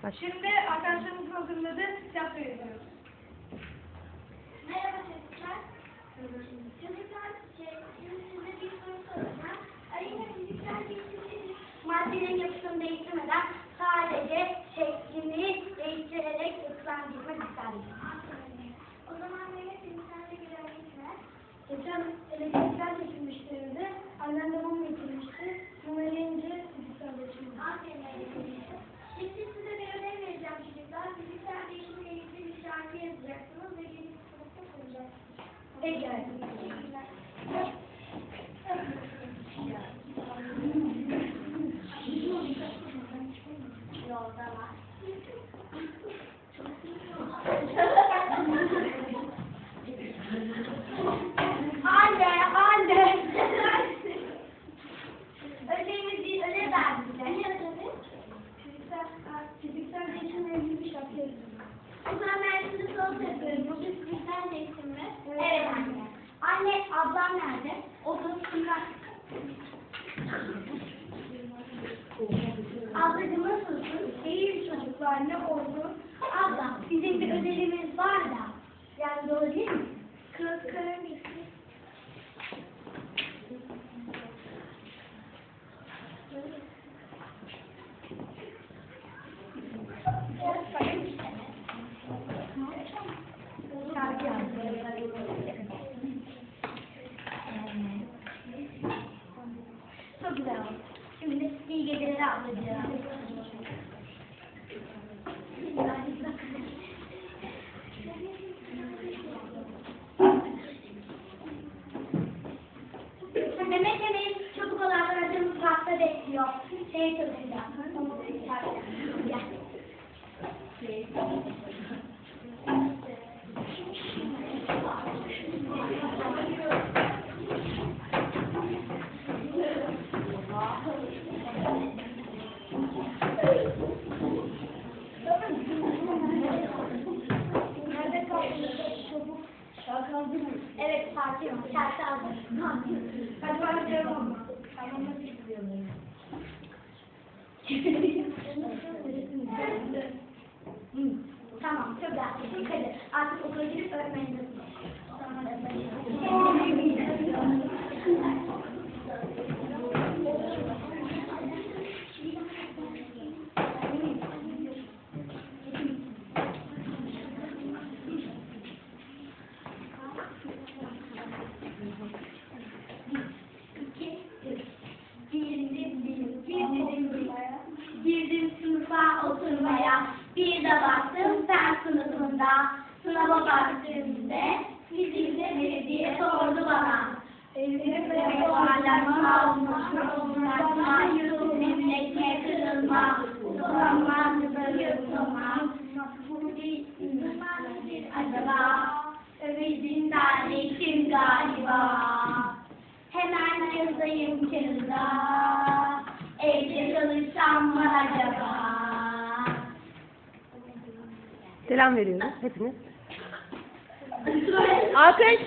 Şimdi arkadaşlarımızın hazırladığı tiyatro yazıyoruz. Merhaba çocuklar. Çocuklar, şey, size bir soru soracağım. Aleyna fiziksel değişimleri maddenin yapısını değiştirmeden sadece şeklini değiştirerek bir misal. O zaman böyle fizikselde bir örnek ver. Geçen elektrikler kesilmişlerinde annem babam getirmişti. Exactly. İyiyim çocuklar, ne oldu? Abla, bizim bir ödevimiz var da. Yani doğru değil mi? Kırık kırık Çok güzel oldu. Şimdi iyi geceler ablacığım. Bekliyor. Şey mı? Evet, parti yok. Şarkı aldım. Hadi bana bir olma. Tamam, nasıl istiyorsun? Hı, Tamam, çok güzel. Hadi artık okula gidip öğretmeninize sınıfa oturmaya. Bir de baktım fen sınıfında. Sınava baktığımda fizikte biri diye sordu bana. Ellerim ve duvarlarıma olmuş, olmazma, yürüdüm, ekmek kırılma, da yırtılmam. Bu bir nedir acaba? Ümidinden içim galiba. Hemen yazayım kağıda. Selam veriyoruz hepiniz. Alkış.